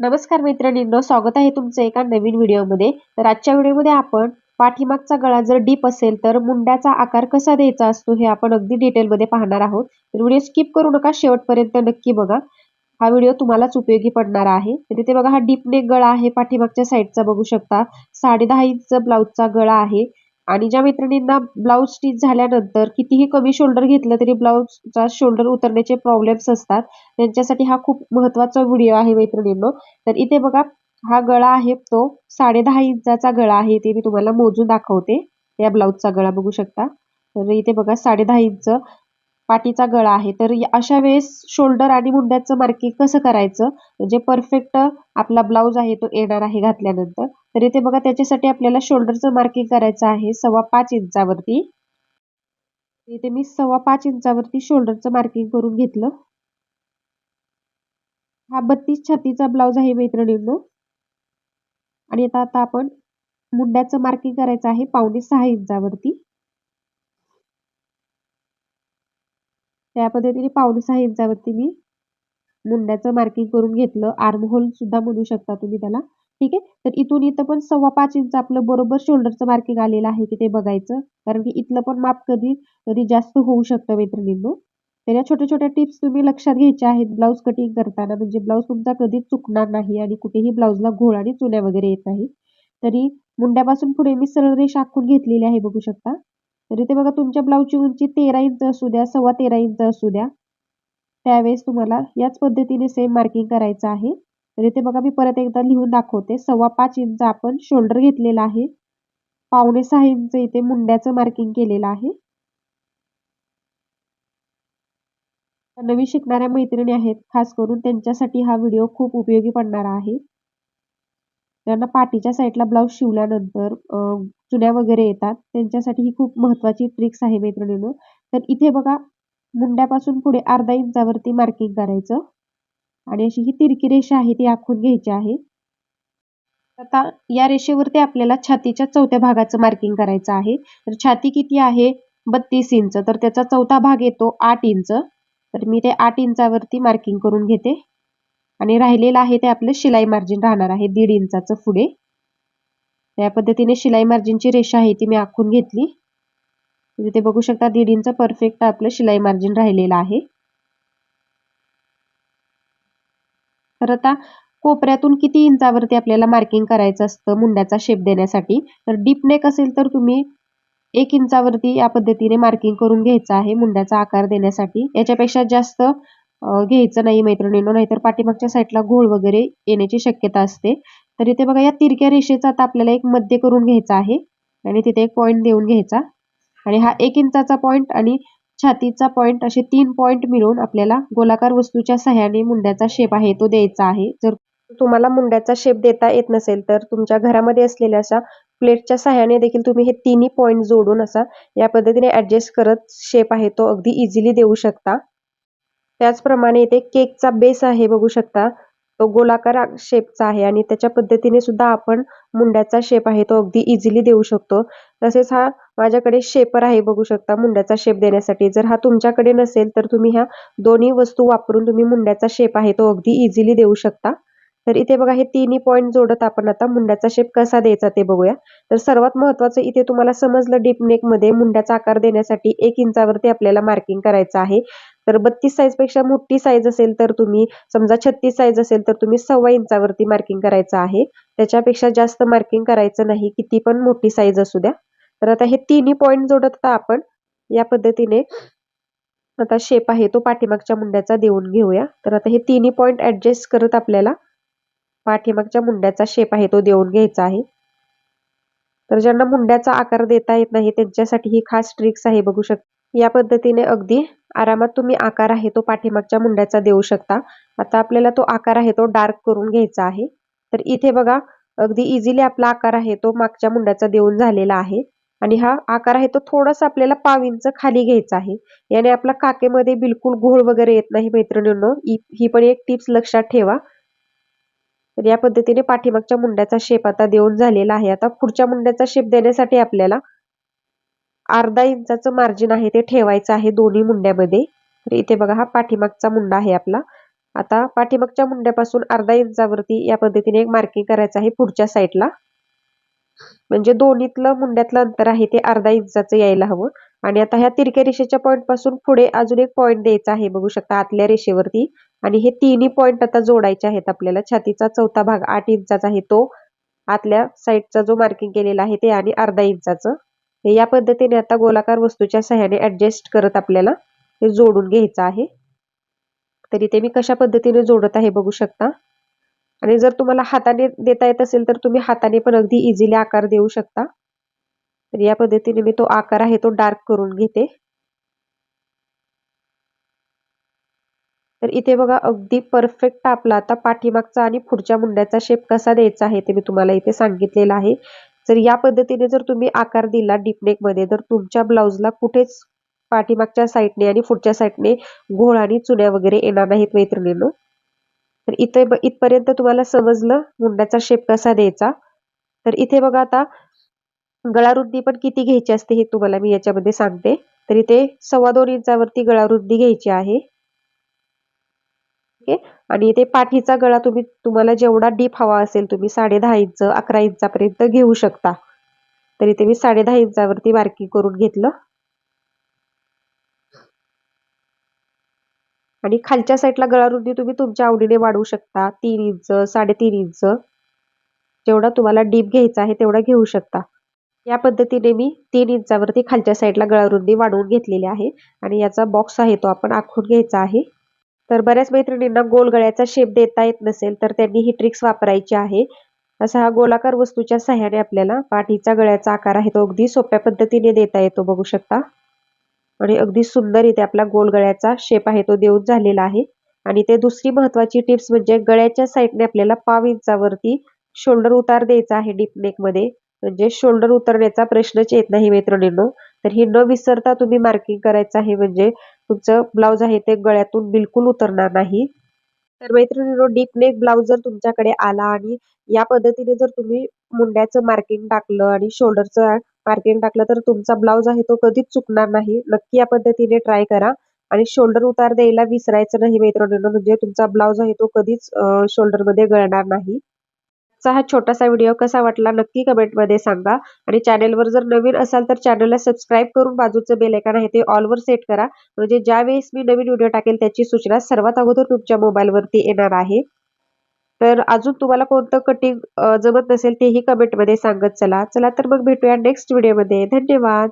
नमस्कार मित्रांनो स्वागत आहे तुमचं एका नवीन व्हिडिओमध्ये. तर आजच्या व्हिडिओमध्ये आपण पाठीमागचा गळा जर डीप असेल तर मुंड्याचा आकार कसा द्यायचा असतो हे आपण अगदी डिटेलमध्ये पाहणार आहोत. तर व्हिडिओ स्किप करू नका शेवटपर्यंत नक्की बघा. हा व्हिडिओ तुम्हालाच उपयोगी पडणार आहे. तर इथे बघा हा डीप नेक गळा आहे पाठीमागच्या साईडचा बघू शकता. साडे दहा इंच ब्लाऊजचा गळा आहे. आणि ज्या मैत्रिणींना ब्लाऊज स्टिच झाल्यानंतर कितीही कमी शोल्डर घेतलं तरी ब्लाऊजचा शोल्डर उतरण्याचे प्रॉब्लेम्स असतात. त्यांच्यासाठी हा खूप महत्त्वाचा व्हिडिओ आहे मैत्रिणींनो. तर इथे बघा हा गळा आहे तो साडे दहा इंचाचा गळा आहे. ते मी तुम्हाला मोजून दाखवते. या ब्लाऊजचा गळा बघू शकता. तर इथे बघा साडे दहा इंच पाठीचा गळा आहे. तर अशा वेळेस शोल्डर आणि मुंड्याचं मार्किंग कसं करायचं? म्हणजे परफेक्ट आपला ब्लाऊज आहे तो येणार आहे घातल्यानंतर. तर इथे बघा त्याच्यासाठी आपल्याला शोल्डरचं मार्किंग करायचं आहे सव्वा पाच इंचावरती. इथे मी सव्वा पाच इंचावरती शोल्डरचं मार्किंग करून घेतलं. हा बत्तीस छातीचा ब्लाऊज आहे मैत्रिणींनो. आणि आता आता आपण मुंड्याचं मार्किंग करायचं आहे पावणे सहा इंचावरती. त्या पद्धतीने पावणेसहा इंचावरती मी मुंड्याचं मार्किंग करून घेतलं. आर्म सुद्धा म्हणू शकता तुम्ही त्याला. ठीक आहे? तर इथून इथं पण सव्वा पाच इंच आपलं बरोबर शोल्डरचं मार्किंग आलेलं आहे की ते बघायचं. कारण की इथलं पण माप कधी कधी जास्त होऊ शकतं मैत्रिणींनो. तर या छोट्या छोट्या टिप्स तुम्ही लक्षात घ्यायच्या आहेत. ब्लाऊज कटिंग करताना म्हणजे ब्लाऊज तुमचा कधीच चुकणार नाही आणि कुठेही ब्लाऊजला घोळ आणि चुन्या वगैरे येत नाही. तरी मुंड्यापासून पुढे मी सरळ रेष आखून घेतलेली आहे बघू शकता. तर इथे बघा तुमच्या ब्लाऊजची उंची तेरा इंच असू द्या सव्वा तेरा इंच असू द्या त्यावेळेस तुम्हाला याच पद्धतीने सेम मार्किंग करायचं आहे. तर इथे बघा मी परत एकदा लिहून दाखवते. सव्वा पाच इंच आपण शोल्डर घेतलेला आहे. पावणे सहा इंच इथे मुंड्याचं मार्किंग केलेलं आहे. नवीन शिकणाऱ्या मैत्रिणी आहेत. खास करून त्यांच्यासाठी हा व्हिडिओ खूप उपयोगी पडणारा आहे. त्यांना पाठीच्या साईडला ब्लाऊज शिवल्यानंतर चुन्या वगैरे येतात. त्यांच्यासाठी ही खूप महत्वाची ट्रिक्स आहे मैत्रिणींनो. तर इथे बघा मुंड्यापासून पुढे अर्धा इंचावरती मार्किंग करायचं. आणि अशी ही तिरकी रेषा आहे ती आखून घ्यायची आहे. आता या रेषेवरती आपल्याला छातीच्या चौथ्या भागाचं मार्किंग करायचं आहे. तर छाती किती आहे? बत्तीस इंच. तर त्याचा चौथा भाग येतो आठ इंच. तर मी ते आठ इंचावरती मार्किंग करून घेते. आणि राहिलेलं आहे ते आपलं शिलाई मार्जिन राहणार आहे दीड इंचाचं पुढे. त्या पद्धतीने शिलाई मार्जिनची रेषा आहे ती मी आखून घेतली. तिथे बघू शकता दीड इंच परफेक्ट आपलं शिलाई मार्जिन राहिलेलं आहे. तर आता कोपऱ्यातून किती इंचावरती आपल्याला मार्किंग करायचं असतं मुंड्याचा शेप देण्यासाठी? तर डीप नेक असेल तर तुम्ही एक इंचावरती या पद्धतीने मार्किंग करून घ्यायचं आहे मुंड्याचा आकार देण्यासाठी. याच्यापेक्षा जास्त घ्यायचं नाही मैत्रिणींनो नाहीतर पाठीमागच्या साईडला घोळ वगैरे येण्याची शक्यता असते. तर इथे बघा या तिरक्या रेषेचा आता आपल्याला एक मध्य करून घ्यायचा आहे आणि तिथे एक पॉईंट देऊन घ्यायचा. आणि हा एक इंचाचा पॉईंट आणि छातीचा पॉईंट असे तीन पॉईंट मिळून आपल्याला गोलाकार वस्तूच्या सहाय्याने मुंड्याचा शेप आहे तो द्यायचा आहे. जर तुम्हाला मुंड्याचा शेप देता येत नसेल तर तुमच्या घरामध्ये असलेल्या अशा प्लेटच्या सहाय्याने देखील तुम्ही हे तिन्ही पॉईंट जोडून असा या पद्धतीने ऍडजस्ट करत शेप आहे तो अगदी इझिली देऊ शकता. त्याचप्रमाणे इथे केकचा बेस आहे बघू शकता. तो गोलाकार शेपचा आहे आणि त्याच्या पद्धतीने सुद्धा आपण मुंड्याचा शेप आहे तो अगदी इझिली देऊ शकतो. तसेच हा माझ्याकडे शेपर आहे बघू शकता मुंड्याचा शेप देण्यासाठी. जर हा तुमच्याकडे नसेल तर तुम्ही ह्या दोन्ही वस्तू वापरून तुम्ही मुंड्याचा शेप आहे तो अगदी इझिली देऊ शकता. तर इथे बघा हे तिन्ही पॉईंट जोडत आपण आता मुंड्याचा शेप कसा द्यायचा ते बघूया. तर सर्वात महत्वाचं इथे तुम्हाला समजलं डीप नेकमध्ये मुंड्याचा आकार देण्यासाठी एक इंचावरती आपल्याला मार्किंग करायचं आहे. तर बत्तीस साईजपेक्षा मोठी साईज असेल तर तुम्ही समजा छत्तीस साईज असेल तर तुम्ही सव्वा इंचावरती मार्किंग करायचं आहे. त्याच्यापेक्षा जास्त मार्किंग करायचं नाही किती पण मोठी साईज असू द्या. तर आता हे तिन्ही पॉईंट जोडत आपण या पद्धतीने आता शेप आहे तो पाठीमागच्या मुंड्याचा देऊन घेऊया. तर आता हे तिन्ही पॉईंट ऍडजस्ट करत आपल्याला पाठीमागच्या मुंड्याचा शेप आहे तो देऊन घ्यायचा आहे. तर ज्यांना मुंड्याचा आकार देता येत नाही त्यांच्यासाठी ही खास ट्रिक्स आहे बघू शकता या पद्धतीने अगदी आरामात तुम्ही आकार आहे तो पाठीमागच्या मुंड्याचा देऊ शकता. आता आपल्याला तो आकार आहे तो डार्क करून घ्यायचा आहे. तर इथे बघा अगदी इझिली आपला आकार आहे तो मागच्या मुंड्याचा देऊन झालेला आहे. आणि हा आकार आहे तो थोडासा आपल्याला पाव इंच खाली घ्यायचा आहे. याने आपला काकेमध्ये बिलकुल घोळ वगैरे येत नाही मैत्रिणींनो. ही पण एक टिप्स लक्षात ठेवा. तर या पद्धतीने पाठीमागच्या मुंड्याचा शेप आता देऊन झालेला आहे. आता पुढच्या मुंड्याचा शेप देण्यासाठी आपल्याला अर्धा इंचाचं मार्जिन आहे ते ठेवायचं आहे दोन्ही मुंड्यामध्ये. तर इथे बघा हा पाठीमागचा मुंडा आहे आपला. आता पाठीमागच्या मुंड्यापासून अर्धा इंचावरती या पद्धतीने एक मार्किंग करायचं आहे पुढच्या साईडला म्हणजे दोन्हीतलं मुंड्यातलं अंतर आहे ते अर्धा इंचाचं यायला हवं. आणि आता ह्या तिरक्या रेषेच्या पॉईंटपासून पुढे अजून एक पॉईंट द्यायचा आहे. बघू शकता आतल्या रेषेवरती आणि हे तिन्ही पॉईंट आता जोडायचे आहेत आपल्याला. छातीचा चौथा भाग आठ इंचाचा आहे तो. आतल्या साईडचा जो मार्किंग केलेला आहे ते आणि अर्धा इंचाचं. हे या पद्धतीने आता गोलाकार वस्तूच्या सहाय्याने ऍडजस्ट करत आपल्याला हे जोडून घ्यायचं आहे. तरी ते मी कशा पद्धतीने जोडत आहे बघू शकता. आणि जर तुम्हाला हाताने देता येत असेल तर तुम्ही हाताने पण अगदी इझिली आकार देऊ शकता. तर या पद्धतीने मी तो आकार आहे तो डार्क करून घेते. तर इथे बघा अगदी परफेक्ट आपला आता पाठीमागचा आणि पुढच्या मुंड्याचा शेप कसा द्यायचा आहे ते मी तुम्हाला इथे सांगितलेलं आहे. जर या पद्धतीने जर तुम्ही आकार दिला डीपनेकमध्ये तर तुमच्या ब्लाऊजला कुठेच पाठीमागच्या साईडने आणि पुढच्या साईडने घोळ आणि चुन्या वगैरे येणार नाहीत मैत्रिणींनो. तर इथे इथपर्यंत तुम्हाला समजलं मुंड्याचा शेप कसा द्यायचा. तर इथे बघा आता गळारुंदी पण किती घ्यायची असते हे तुम्हाला मी याच्यामध्ये सांगते. तर इथे सव्वा दोन इंचावरती गळारुंदी घ्यायची आहे. ओके आणि इथे पाठीचा गळा तुम्ही तुम्हाला जेवढा डीप हवा असेल तुम्ही साडे दहा इंच अकरा इंचापर्यंत घेऊ शकता. तर इथे मी साडे दहा इंचावरती मार्किंग करून घेतलं. आणि खालच्या साईडला गळारुंदी तुम्ही तुमच्या आवडीने वाढवू शकता. तीन इंच साडेतीन इंच जेवढा तुम्हाला डीप घ्यायचा आहे तेवढा घेऊ शकता. या पद्धतीने मी तीन इंचावरती खालच्या साईडला गळारुंदी वाढवून घेतलेली आहे. आणि याचा बॉक्स आहे तो आपण आखून घ्यायचा आहे. तर बऱ्याच मैत्रिणींना गोल गळ्याचा शेप देता येत नसेल तर त्यांनी ही ट्रिक्स वापरायची आहे. असा हा गोलाकार वस्तूच्या सहाय्याने आपल्याला पाठीचा गळ्याचा आकार आहे तो अगदी सोप्या पद्धतीने देता येतो बघू शकता. आणि अगदी सुंदर इथे आपला गोल गळ्याचा शेप आहे तो देऊन झालेला आहे. आणि ते दुसरी महत्वाची टिप्स म्हणजे गळ्याच्या साईडने आपल्याला पाव इंचावरती शोल्डर उतार द्यायचा आहे डीप नेकमध्ये. म्हणजे शोल्डर उतरण्याचा प्रश्नच येत नाही मैत्रिणींनो. तर ही न विसरता तुम्ही मार्किंग करायचं आहे म्हणजे तुमचं ब्लाऊज आहे ते गळ्यातून बिलकुल उतरणार नाही. तर मैत्रिणींनो डीप नेक ब्लाऊज जर तुमच्याकडे आला आणि या पद्धतीने जर तुम्ही मुंड्याचं मार्किंग टाकलं आणि शोल्डरचं मार्किंग टाकलं तर तुमचा ब्लाऊज आहे तो कधीच चुकणार नाही. नक्की या पद्धतीने ट्राय करा. आणि शोल्डर उतार द्यायला विसरायचं नाही मैत्रिणींनो म्हणजे तुमचा ब्लाउज आहे तो कधीच शोल्डरमध्ये गळणार नाही. हा छोटासा व्हिडिओ कसा वाटला नक्की कमेंटमध्ये सांगा. आणि चॅनेलवर जर नवीन असाल तर चॅनलला सबस्क्राईब करून बाजूचं बेल आहे ते ऑलवर सेट करा. म्हणजे ज्यावेळेस मी नवीन व्हिडिओ टाकेल त्याची सूचना सर्वात अगोदर तुमच्या मोबाईलवरती येणार आहे. तर अजून तुम्हाला कोणतं कटिंग जमत नसेल तेही कमेंटमध्ये सांगत चला. चला तर मग भेटूया नेक्स्ट व्हिडिओमध्ये धन्यवाद.